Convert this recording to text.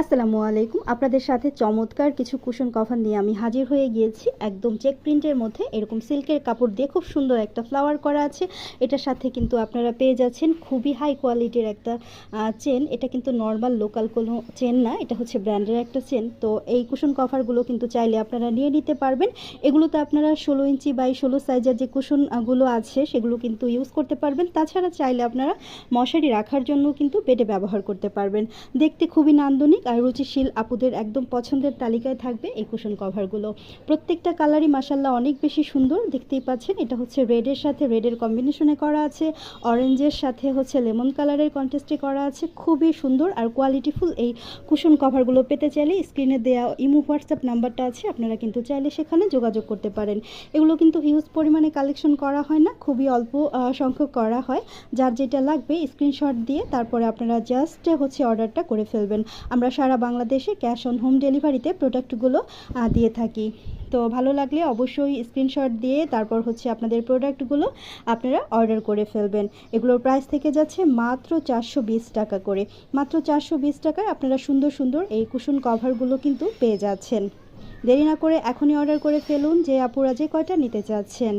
আসসালামু আলাইকুম। আপনাদের সাথে চমৎকার কিছু কুশন কভার নিয়ে আমি হাজির হয়ে গিয়েছি। একদম চেক প্রিন্টের মধ্যে। এরকম সিল্কের কাপড় দিয়ে খুব সুন্দর একটা ফ্লাওয়ার করা আছে। এটার সাথে কিন্তু আপনারা পেয়ে যাচ্ছেন খুবই হাই কোয়ালিটির একটা চেন এটা কিন্তু নর্মাল লোকাল কোনো চেন না, এটা হচ্ছে ব্র্যান্ডের একটা চেন তো এই কুশন কভারগুলো কিন্তু চাইলে আপনারা নিয়ে নিতে পারবেন। এগুলোতে আপনারা ষোলো ইঞ্চি বাই ষোলো সাইজের যে কুশনগুলো আছে, সেগুলো কিন্তু ইউজ করতে পারবেন। তাছাড়া চাইলে আপনারা মশারি রাখার জন্য কিন্তু বেডে ব্যবহার করতে পারবেন। দেখতে খুবই নান্দনিক। আর রুচিশীল আপুদের একদম পছন্দের তালিকায় থাকবে এই কুশন কভারগুলো প্রত্যেকটা কালারই মাসাল্লাহ অনেক বেশি সুন্দর, দেখতেই পাচ্ছেন। এটা হচ্ছে রেডের সাথে রেডের কম্বিনেশনে করা আছে। অরেঞ্জের সাথে হচ্ছে লেমন কালারের কন্টেস্টে করা আছে। খুবই সুন্দর আর কোয়ালিটিফুল এই কুশন কভারগুলো পেতে চাইলে স্ক্রিনে দেওয়া ইমো, হোয়াটসঅ্যাপ নাম্বারটা আছে, আপনারা কিন্তু চাইলে সেখানে যোগাযোগ করতে পারেন। এগুলো কিন্তু হিউজ পরিমাণে কালেকশন করা হয় না, খুবই অল্প সংখ্যক করা হয়। যার যেটা লাগবে স্ক্রিনশট দিয়ে তারপরে আপনারা জাস্ট হচ্ছে অর্ডারটা করে ফেলবেন। আমরা সারা বাংলাদেশে ক্যাশ অন হোম ডেলিভারিতে প্রোডাক্টগুলো দিয়ে থাকি। তো ভালো লাগলে অবশ্যই স্ক্রিনশট দিয়ে তারপর হচ্ছে আপনাদের প্রোডাক্টগুলো আপনারা অর্ডার করে ফেলবেন। এগুলোর প্রাইস থেকে যাচ্ছে মাত্র চারশো বিশ টাকা করে। মাত্র চারশো বিশ টাকায় আপনারা সুন্দর সুন্দর এই কুশন কভারগুলো কিন্তু পেয়ে যাচ্ছেন। দেরি না করে এখনই অর্ডার করে ফেলুন যে আপুরা যে কয়টা নিতে চাচ্ছেন।